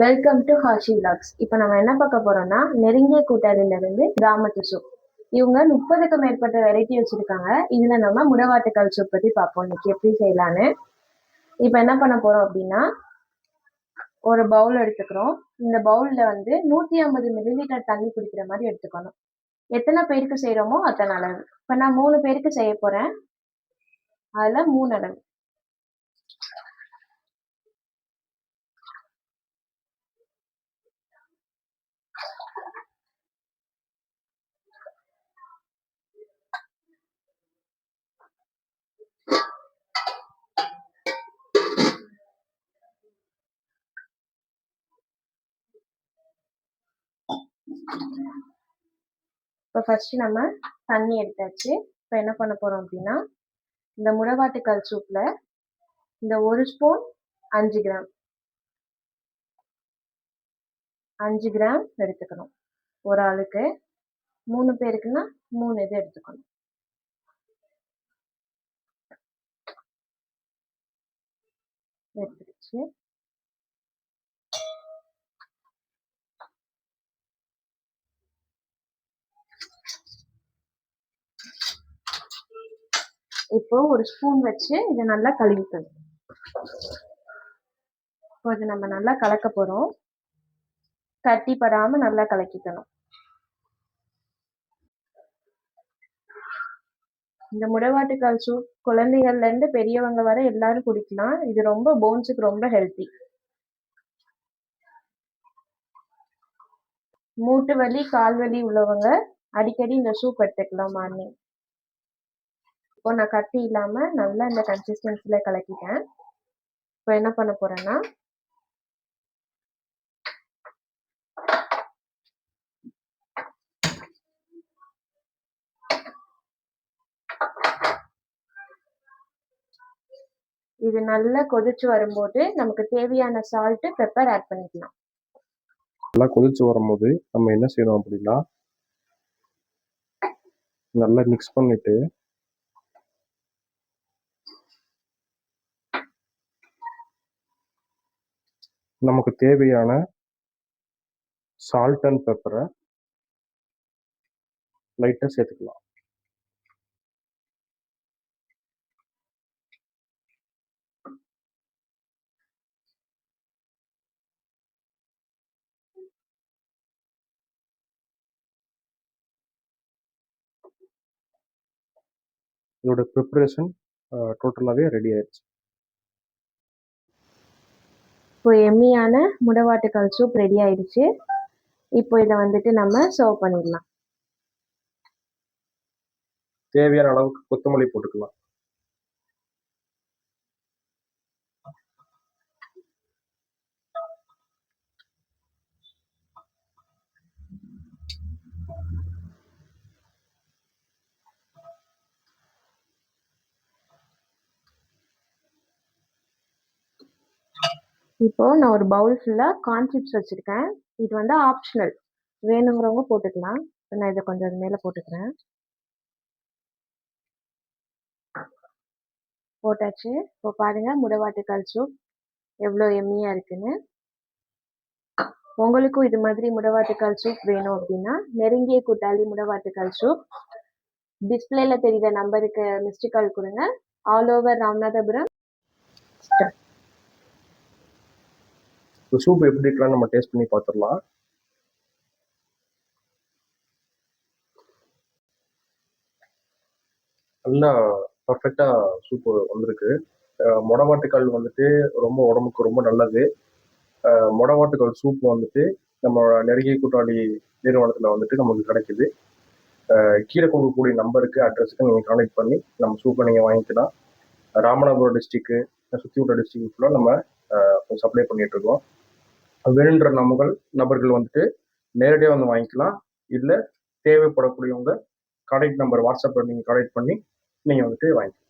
Welcome to ஹாஷி vlogs. இப்போ நம்ம என்ன பார்க்க போறோம்னா நெருங்கிய கூட்டாளிலிருந்து கிராமத்து சூப் இவங்க முப்பதுக்கும் மேற்பட்ட வெரைட்டி வச்சிருக்காங்க. இதுல நம்ம முடவாட்டுக்கால் சூப் பத்தி பார்ப்போம். இன்னைக்கு எப்படி செய்யலான்னு. இப்போ என்ன பண்ண போறோம் அப்படின்னா ஒரு பவுல் எடுத்துக்கிறோம். இந்த பவுல்ல வந்து நூத்தி ஐம்பது மில்லிலிட்டர் தண்ணி குடிக்கிற மாதிரி எடுத்துக்கணும். எத்தனை பேருக்கு செய்யறோமோ அத்தனை அளவு. இப்போ நான் மூணு பேருக்கு செய்ய போறேன். அதுல மூணு அளவு. இப்போ ஃபர்ஸ்ட் நம்ம தண்ணி எடுத்தாச்சு. இப்போ என்ன பண்ண போகிறோம் அப்படின்னா இந்த முடவாட்டுக்கால் சூப்பில் இந்த ஒரு ஸ்பூன் அஞ்சு கிராம் அஞ்சு கிராம் எடுத்துக்கணும். ஒரு ஆளுக்கு மூணு பேருக்குன்னா மூணு இது எடுத்துக்கணும். எடுத்துக்கிச்சு. இப்போ ஒரு ஸ்பூன் வச்சு இதை நல்லா கழுவிக்கணும். இப்போ இது நம்ம நல்லா கலக்க போறோம். கட்டி படாம நல்லா கலக்கிக்கணும். இந்த முடவாட்டுக்கால் சூப் குழந்தைகள்ல இருந்து பெரியவங்க வர எல்லாரும் குடிக்கலாம். இது ரொம்ப போன்ஸுக்கு ரொம்ப ஹெல்த்தி மூட்டு வலி கால் வலி உள்ளவங்க அடிக்கடி இந்த சூப் எடுத்துக்கலாம் மார்னிங் இப்போ நான் கட்டி இல்லாம நல்லா இந்த கன்சிஸ்டன்சில கலக்கிட்டேன். இப்போ என்ன பண்ண போறேன்னா இது நல்லா கொதிச்சு வரும்போது நமக்கு தேவையான சால்ட் பெப்பர் ஆட் பண்ணிக்கலாம். நல்லா கொதிச்சு வரும்போது நம்ம என்ன செய்யணும் அப்படின்னா நல்லா மிக்ஸ் பண்ணிட்டு நமக்கு தேவையான சால்ட் அண்ட் பெப்பரை லைட்டாக சேர்த்துக்கலாம். இதோட ப்ரிப்பரேஷன் டோட்டலாகவே ரெடி ஆயிடுச்சு. இப்போ எம்மியான முடவாட்டுக்கால் சூப் ரெடி ஆயிடுச்சு. இப்போ இதை வந்துட்டு நம்ம சர்வ் பண்ணிடலாம். தேவையான அளவுக்கு கொத்தமல்லி போட்டுக்கலாம். இப்போ நான் ஒரு பவுல் ஃபுல்லாக கார்ன் சிப்ஸ் இது வந்து ஆப்ஷனல் வேணுங்கிறவங்க போட்டுக்கலாம். நான் இதை கொஞ்சம் அது மேலே போட்டுக்கிறேன். போட்டாச்சு. இப்போ பாருங்கள் முடவாட்டுக்கால் சூப் எவ்வளோ எம்மியாக இருக்குன்னு. உங்களுக்கும் இது மாதிரி முடவாட்டுக்கால் சூப் வேணும் அப்படின்னா நெருங்கிய கூட்டாளி முடவாட்டுக்கால் சூப் டிஸ்பிளேல தெரியுற நம்பருக்கு மிஸ்டு கால் கொடுங்க. All over Ramanathapuram. இந்த சூப் எப்படி இருக்கலாம் நம்ம டேஸ்ட் பண்ணி பார்த்துடலாம் நல்லா பர்ஃபெக்டாக சூப் வந்திருக்கு. மொடவாட்டுக்கால் வந்துட்டு ரொம்ப உடம்புக்கு ரொம்ப நல்லது. மொடவாட்டுக்கால் சூப் வந்துட்டு நம்ம நெருங்கிய கூட்டாளி நிறுவனத்தில் வந்துட்டு நமக்கு கிடைக்குது. கீழே கொடுக்கக்கூடிய நம்பருக்கு அட்ரஸுக்கு நீங்கள் கான்டெக்ட் பண்ணி நம்ம சூப்பை நீங்கள் வாங்கிக்கலாம். ராமநாதபுரம் டிஸ்ட்ரிக்கு சுற்றி உள்ள டிஸ்ட்ரிக்ட் ஃபுல்லாக நம்ம சப்ளை பண்ணிட்டு இருக்கோம் வேணுன்ற நபர்கள் நபர்கள் வந்துட்டு நேரடியாக வந்து வாங்கிக்கலாம். இல்லை தேவைப்படக்கூடியவங்க கான்டாக்ட் நம்பர் வாட்ஸ்அப்பில் நீங்கள் கான்டாக்ட் பண்ணி நீங்கள் வந்துட்டு வாங்கிக்கலாம்.